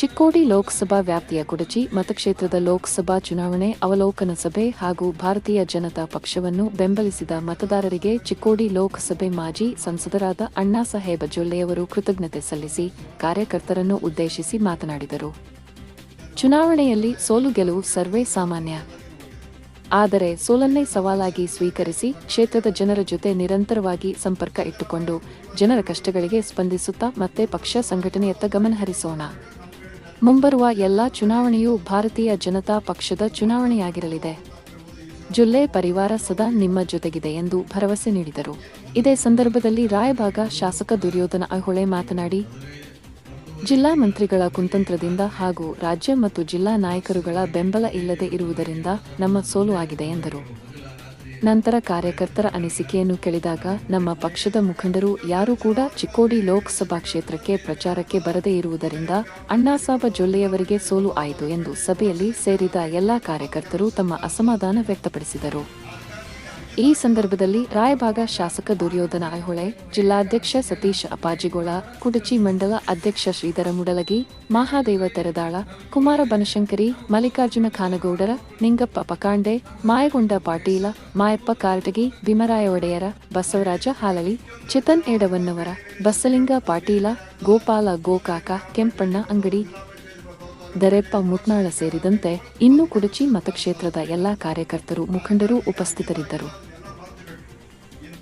ಚಿಕ್ಕೋಡಿ ಲೋಕಸಭಾ ವ್ಯಾಪ್ತಿಯ ಕುಡಚಿ ಮತಕ್ಷೇತ್ರದ ಲೋಕಸಭಾ ಚುನಾವಣೆ ಅವಲೋಕನ ಸಭೆ ಹಾಗೂ ಭಾರತೀಯ ಜನತಾ ಪಕ್ಷವನ್ನು ಬೆಂಬಲಿಸಿದ ಮತದಾರರಿಗೆ ಚಿಕ್ಕೋಡಿ ಲೋಕಸಭೆ ಮಾಜಿ ಸಂಸದರಾದ ಅಣ್ಣಾ ಸಾಹೇಬ ಜೊಲ್ಲೆಯವರು ಕೃತಜ್ಞತೆ ಸಲ್ಲಿಸಿ ಕಾರ್ಯಕರ್ತರನ್ನು ಉದ್ದೇಶಿಸಿ ಮಾತನಾಡಿದರು. ಚುನಾವಣೆಯಲ್ಲಿ ಸೋಲು ಗೆಲುವು ಸರ್ವೇ ಸಾಮಾನ್ಯ. ಆದರೆ ಸೋಲನ್ನೇ ಸವಾಲಾಗಿ ಸ್ವೀಕರಿಸಿ ಕ್ಷೇತ್ರದ ಜನರ ಜೊತೆ ನಿರಂತರವಾಗಿ ಸಂಪರ್ಕ ಇಟ್ಟುಕೊಂಡು ಜನರ ಕಷ್ಟಗಳಿಗೆ ಸ್ಪಂದಿಸುತ್ತಾ ಮತ್ತೆ ಪಕ್ಷ ಸಂಘಟನೆಯತ್ತ ಗಮನ ಹರಿಸೋಣ ಮುಂಬರುವ ಎಲ್ಲಾ ಚುನಾವಣೆಯೂ ಭಾರತೀಯ ಜನತಾ ಪಕ್ಷದ ಚುನಾವಣೆಯಾಗಿರಲಿದೆ. ಜುಲ್ಲೆ ಪರಿವಾರ ಸದಾ ನಿಮ್ಮ ಜೊತೆಗಿದೆ ಎಂದು ಭರವಸೆ ನೀಡಿದರು. ಇದೇ ಸಂದರ್ಭದಲ್ಲಿ ರಾಯಭಾಗ ಶಾಸಕ ದುರ್ಯೋಧನ ಅಹೊಳೆ ಮಾತನಾಡಿ, ಜಿಲ್ಲಾ ಮಂತ್ರಿಗಳ ಕುತಂತ್ರದಿಂದ ಹಾಗೂ ರಾಜ್ಯ ಮತ್ತು ಜಿಲ್ಲಾ ನಾಯಕರುಗಳ ಬೆಂಬಲ ಇಲ್ಲದೆ ಇರುವುದರಿಂದ ನಮ್ಮ ಸೋಲು ಆಗಿದೆ ಎಂದರು. ನಂತರ ಕಾರ್ಯಕರ್ತರ ಅನಿಸಿಕೆಯನ್ನು ಕೇಳಿದಾಗ ನಮ್ಮ ಪಕ್ಷದ ಮುಖಂಡರು ಯಾರೂ ಕೂಡ ಚಿಕ್ಕೋಡಿ ಲೋಕಸಭಾ ಕ್ಷೇತ್ರಕ್ಕೆ ಪ್ರಚಾರಕ್ಕೆ ಬರದೇ ಇರುವುದರಿಂದ ಅಣ್ಣಾಸಾಬ ಜೊಲ್ಲೆಯವರಿಗೆ ಸೋಲು ಆಯಿತು ಎಂದು ಸಭೆಯಲ್ಲಿ ಸೇರಿದ ಎಲ್ಲಾ ಕಾರ್ಯಕರ್ತರು ತಮ್ಮ ಅಸಮಾಧಾನ ವ್ಯಕ್ತಪಡಿಸಿದರು. ಈ ಸಂದರ್ಭದಲ್ಲಿ ರಾಯಭಾಗ ಶಾಸಕ ದುರ್ಯೋಧನ ಐಹೊಳೆ, ಜಿಲ್ಲಾಧ್ಯಕ್ಷ ಸತೀಶ್ ಅಪಾಜಿಗೋಳ ಕುಡಚಿ ಮಂಡಲ ಅಧ್ಯಕ್ಷ ಶ್ರೀಧರ ಮುಡಲಗಿ, ಮಹಾದೇವ ತೆರದಾಳ, ಕುಮಾರ ಬನಶಂಕರಿ, ಮಲ್ಲಿಕಾರ್ಜುನ ಖಾನಗೌಡರ, ನಿಂಗಪ್ಪ ಪಕಾಂಡೆ, ಮಾಯಗೊಂಡ ಪಾಟೀಲ, ಮಾಯಪ್ಪ ಕಾರಟಗಿ, ಭೀಮರಾಯ ಒಡೆಯರ, ಬಸವರಾಜ ಹಾಲಳಿ ಚಿತನ್ ಏಡವನ್ನವರ ಬಸಲಿಂಗ ಪಾಟೀಲ, ಗೋಪಾಲ ಗೋಕಾಕ, ಕೆಂಪಣ್ಣ ಅಂಗಡಿ, ದರೆಪ್ಪ ಮುತ್ನಾಳ ಸೇರಿದಂತೆ ಇನ್ನು ಕುಡಚಿ ಮತಕ್ಷೇತ್ರದ ಎಲ್ಲಾ ಕಾರ್ಯಕರ್ತರು ಮುಖಂಡರು ಉಪಸ್ಥಿತರಿದ್ದರು.